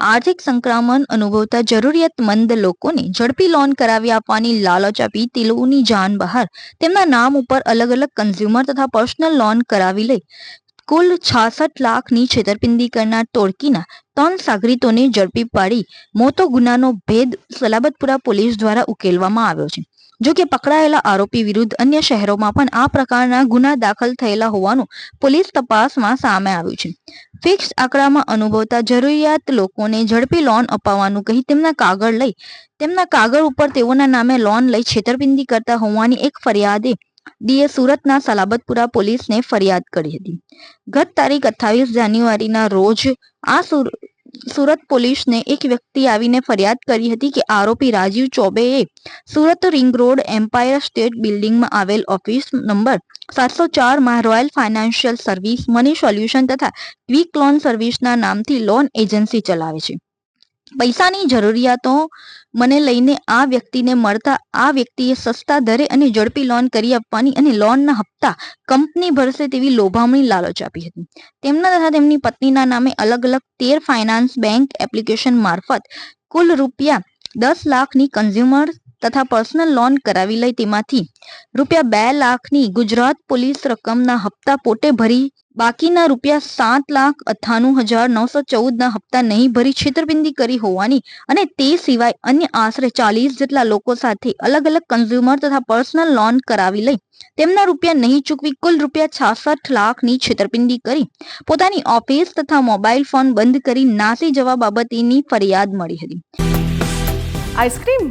આર્થિક સંક્રમણ અનુભવતા જરૂરિયાતમંદ લોકોને ઝડપી લોન કરાવી આપવાની લાલચ આપી તેઓની જાન બહાર તેમના નામ ઉપર અલગ અલગ કન્ઝ્યુમર તથા પર્સનલ લોન કરાવી લઈ કુલ છાસઠ લાખની છેતરપિંડી કરનાર ટોળકીના ત્રણ સાગરીતોને ઝડપી પાડી મોટો ગુનાનો ભેદ સલાબતપુરા પોલીસ દ્વારા ઉકેલવામાં આવ્યો છે. જો કે પકડાયેલા આરોપી વિરુદ્ધ અન્ય શહેરોમાં પણ આ પ્રકારના ગુના દાખલ થયેલા હોવાનું પોલીસ તપાસમાં સામે આવ્યું છે. ફિક્સ આંકડામાં અનુભવતા જરૂરિયાત લોકોને ઝડપી લોન અપાવવાનું કહી તેમના કાગળ લઈ, તેમના કાગળ ઉપર તેઓના નામે લોન લઈ છેતરપિંડી કરતા હોવાની એક ફરિયાદે ડીએ સુરતના સલાબતપુરા પોલીસને ફરિયાદ કરી હતી. ગત તારીખ અઠ્ઠાવીસ જાન્યુઆરીના રોજ આ સુરત પોલીસને એક વ્યક્તિ આવીને ફરિયાદ કરી હતી કે આરોપી Rajiv ચોબેએ Surat ring road Empire State બિલ્ડિંગમાં આવેલ ઓફિસ નંબર સાતસો ચારમાં Royal Financial Service Money Solution તથા ક્વિક લોન સર્વિસના નામથી લોન એજન્સી ચલાવે છે. પૈસાની જરૂરિયાતો મને લઈને આ વ્યક્તિને મળતા આ વ્યક્તિએ સસ્તા દરે અને ઝડપી લોન કરી આપવાની અને લોનના હપ્તા કંપની ભરશે તેવી લોભામણી લાલચ આપી હતી. તેમના તથા તેમની પત્નીના નામે અલગ અલગ તેર ફાઇનાન્સ બેંક એપ્લિકેશન મારફત કુલ રૂપિયા દસ લાખની કન્ઝ્યુમર તથા પર્સનલ લોન કરાવી લઈ તેમાંથી રૂપિયા બે લાખની ગુજરાત પોલીસ રકમના હપ્તા પોતે ભરી, બાકીના રૂપિયા સાત લાખ અથાણું હજાર નવસો ચૌદના હપ્તા નહીં ભરી છેતરપિંડી કરી હોવાની અને તે સિવાય અન્ય આશરે ચાલીસ જેટલા લોકો સાથે અલગ અલગ કન્ઝ્યુમર તથા પર્સનલ લોન કરાવી લઈ તેમના રૂપિયા નહીં ચૂકવી કુલ રૂપિયા છાસઠ લાખની છેતરપિંડી કરી, પોતાની ઓફિસ તથા મોબાઈલ ફોન બંધ કરી નાસી જવા બાબતેની ફરિયાદ મળી હતી. આઈસ્ક્રીમ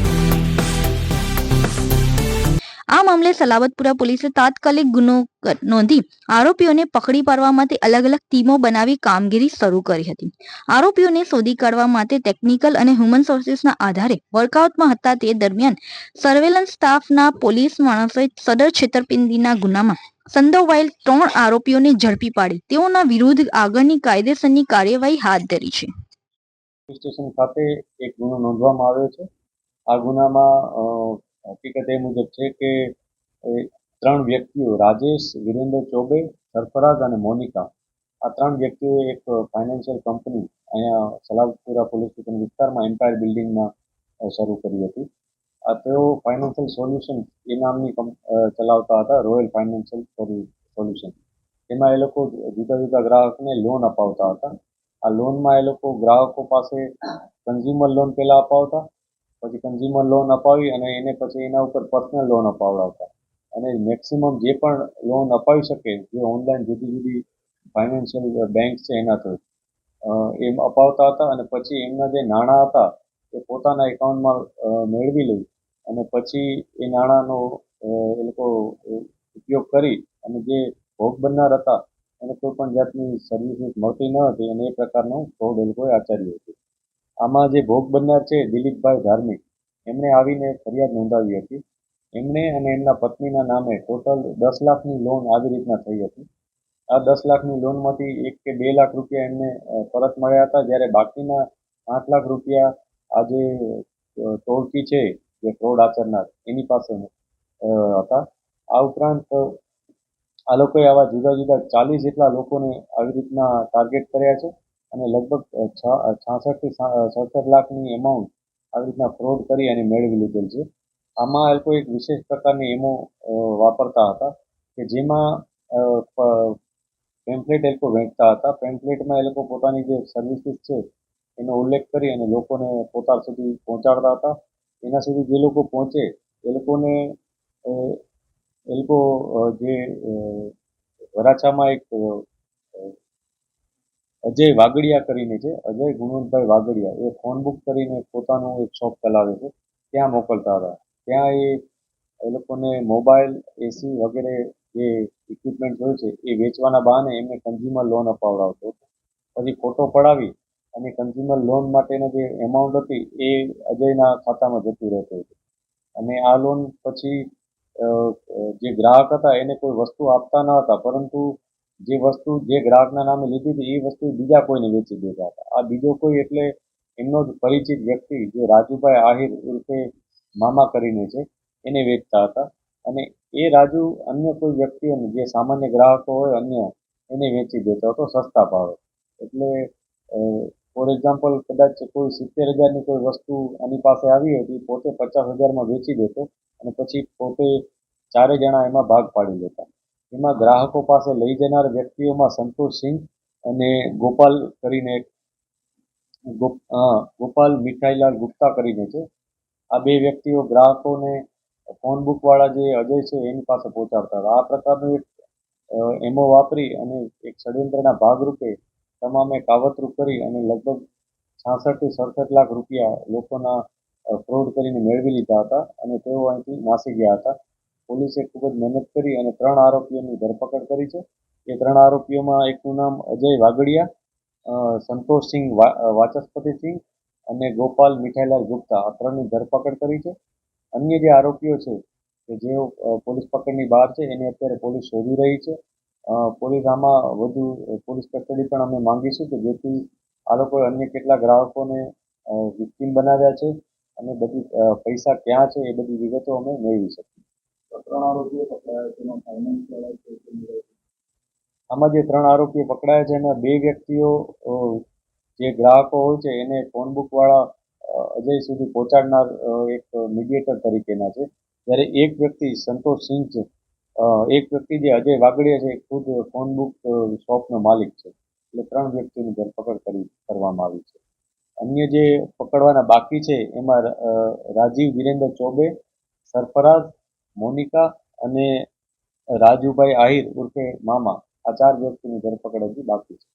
આ મામલે સલાવતપુરા પોલીસે તાત્કાલિક ગુનો નોંધી આરોપીઓને પકડી પાડવા માટે અલગ અલગ ટીમો બનાવી કામગીરી શરૂ કરી હતી. આરોપીઓને શોધી કાઢવા માટે ટેકનિકલ અને હ્યુમન સોર્સિસના આધારે વર્કઆઉટમાં હતા તે દરમિયાન સર્વેલન્સ સ્ટાફના પોલીસ માણસોએ સદર છેતરપિંડીના ગુનામાં સંડોવાયેલ ત્રણ આરોપીઓને ઝડપી પાડી. તેઓના વિરુદ્ધ આગળની કાયદેસરની કાર્યવાહી હાથ ધરી છે. સ્ટેશન ખાતે એક ગુનો નોંધવામાં આવ્યો છે. આ ગુનામાં હકીકત એ મુજબ છે કે ત્રણ વ્યક્તિઓ, રાજેશ, વિરેન્દ્ર ચોબે, સરફરાજ અને મોનિકા, આ ત્રણ વ્યક્તિઓ એક ફાઇનાન્શિયલ કંપની અહીંયા સલાવપુરા પોલીસ સ્ટેશન વિસ્તારમાં એમ્પાયર બિલ્ડિંગમાં શરૂ કરી હતી. આ તેઓ ફાઇનાન્શિયલ સોલ્યુશન એ નામની ચલાવતા હતા રોયલ ફાઇનાન્શિયલ સોલ્યુશન એમાં એ લોકો જુદા જુદા ગ્રાહકને લોન અપાવતા હતા. આ લોનમાં એ લોકો ગ્રાહકો પાસે કન્ઝ્યુમર લોન પહેલા અપાવતા પછી કન્ઝ્યુમર લોન અપાવી અને એને પછી એના ઉપર પર્સનલ લોન અપાવડાવતા. અને મેક્સિમમ જે પણ લોન અપાવી શકે, જે ઓનલાઈન જુદી જુદી ફાઇનાન્શિયલ બેંક છે એના થ્રુ એમ અપાવતા હતા અને પછી એમના જે નાણાં હતા, એ પોતાના એકાઉન્ટમાં મેળવી લઈ અને પછી એ નાણાંનો એ લોકો ઉપયોગ કરી અને જે ભોગ બનનાર હતા, એને કોઈ પણ જાતની સર્વિસીસ મળતી ન હતી અને એ પ્રકારનું ફ્રોડ એ લોકોએ આચર્યું હતું. આમાં જે ભોગ બનનાર છે, દિલીપભાઈ ધાર્મિક, એમણે આવીને ફરિયાદ નોંધાવી હતી. એમણે અને એમના પત્નીના નામે ટોટલ દસ લાખની લોન આવી રીતના થઈ હતી. આ દસ લાખની લોનમાંથી એક કે બે લાખ રૂપિયા એમને પરત મળ્યા હતા, જ્યારે બાકીના આઠ લાખ રૂપિયા આજે ટોળકી છે, જે ફ્રોડ આચરનાર, એની પાસે હતા. આ ઉપરાંત આ લોકોએ આવા જુદા જુદા ચાલીસ જેટલા લોકોને આવી રીતના ટાર્ગેટ કર્યા છે. અને લગભગ અ, છ છાસઠથી સડસઠ લાખની એમાઉન્ટ આવી રીતના ફ્રોડ કરી અને મેળવી લીધેલ છે. આમાં એ લોકો એક વિશેષ પ્રકારની એમો વાપરતા હતા કે જેમાં પેમ્પલેટ એ લોકો વેચતા હતા. પેમ્પલેટમાં એ લોકો પોતાની જે સર્વિસીસ છે એનો ઉલ્લેખ કરી અને લોકોને પોતા સુધી પહોંચાડતા હતા. એના સુધી જે લોકો પહોંચે એ લોકોને એ લોકો જે વરાછામાં એક અજય વાગડિયા કરીને છે, અજય ગુણવંતભાઈ વાગડિયા, એ ફોન બુક કરીને પોતાનું એક શોપ ચલાવે છે, ત્યાં મોકલતા હતા. ત્યાં એ એ લોકોને મોબાઈલ એસી વગેરે જે ઇક્વિપમેન્ટ હોય છે, એ વેચવાના બહાને એમને કન્ઝ્યુમર લોન અપાવડાવતો હતો. પછી ફોટો પડાવી અને કન્ઝ્યુમર લોન માટેની જે એમાઉન્ટ હતી, એ અજયના ખાતામાં જતું રહેતું હતું. અને આ લોન પછી જે ગ્રાહક હતા, એને કોઈ વસ્તુ આપતા ન હતા, પરંતુ જે વસ્તુ જે ગ્રાહકના નામે લીધી હતી, એ વસ્તુ બીજા કોઈને વેચી દેતા હતા. આ બીજો કોઈ એટલે એમનો જ પરિચિત વ્યક્તિ જે રાજુભાઈ આહિર ઉર્ફે મામા કરીને છે, એને વેચતા હતા. અને એ રાજુ અન્ય કોઈ વ્યક્તિઓને, જે સામાન્ય ગ્રાહકો હોય, અન્ય એને વેચી દેતો હતો, સસ્તા ભાવે. એટલે ફોર એક્ઝામ્પલ કદાચ કોઈ સિત્તેર હજારની કોઈ વસ્તુ આની પાસે આવી હતી, પોતે પચાસ હજારમાં વેચી દેતો અને પછી પોતે ચારે જણા એમાં ભાગ પાડી લેતા. એમાં ગ્રાહકો પાસે લઈ જનાર વ્યક્તિઓમાં સંતોષસિંહ અને ગોપાલ કરીને ગોપાલ મીઠાઈલાલ ગુપ્તા કરીને છે. આ બે વ્યક્તિઓ ગ્રાહકોને ફોન બુકવાળા જે અજય છે એની પાસે પહોંચાડતા હતા. આ પ્રકારનું એક એમો વાપરી અને એક ષડયંત્રના ભાગરૂપે તમામે કાવતરૂપ કરી અને લગભગ છાસઠથી સડસઠ લાખ રૂપિયા લોકોના ફ્રોડ કરીને મેળવી લીધા હતા અને તેઓ અહીંથી નાસી ગયા હતા. પોલીસે ખૂબ જ મહેનત કરી અને ત્રણ આરોપીઓની ધરપકડ કરી છે. એ ત્રણ આરોપીઓમાં એકનું નામ અજય વાગડિયા સંતોષસિંહ વાચસ્પતિસિંહ અને ગોપાલ મીઠાઈલાલ ગુપ્તા. આ ત્રણની ધરપકડ કરી છે. અન્ય જે આરોપીઓ છે, કે જેઓ પોલીસ પકડની બહાર છે, એને અત્યારે પોલીસ શોધી રહી છે. પોલીસ આમાં વધુ પોલીસ કસ્ટડી પણ અમે માંગીશું કે જેથી આ લોકોએ અન્ય કેટલા ગ્રાહકોને વિક્ટીમ બનાવ્યા છે અને બધી પૈસા ક્યાં છે એ બધી વિગતો અમે મેળવી શકીએ. આમાં જે ત્રણ આરોપીઓ પકડાયા છે, એમાં બે વ્યક્તિઓ જે ગ્રાહકો હોય છે, એને ફોન બુકવાળા અજય સુધી પહોંચાડનાર એક મીડિયેટર તરીકેના છે. જ્યારે એક વ્યક્તિ સંતોષ સિંહ છે એક વ્યક્તિ જે અજય વાગડિયા છે, એ ખુદ ફોન બુક શોપનો માલિક છે. એટલે ત્રણ વ્યક્તિની ધરપકડ કરી, કરવામાં આવી છે. અન્ય જે પકડવાના બાકી છે, એમાં રાજીવ વિરેન્દ્ર ચોબે, સરફરાઝ મોનિકા અને રાજુભાઈ આહિર ઉર્ફે મામા આ ચાર વ્યક્તિની ધરપકડ હજી બાકી છે.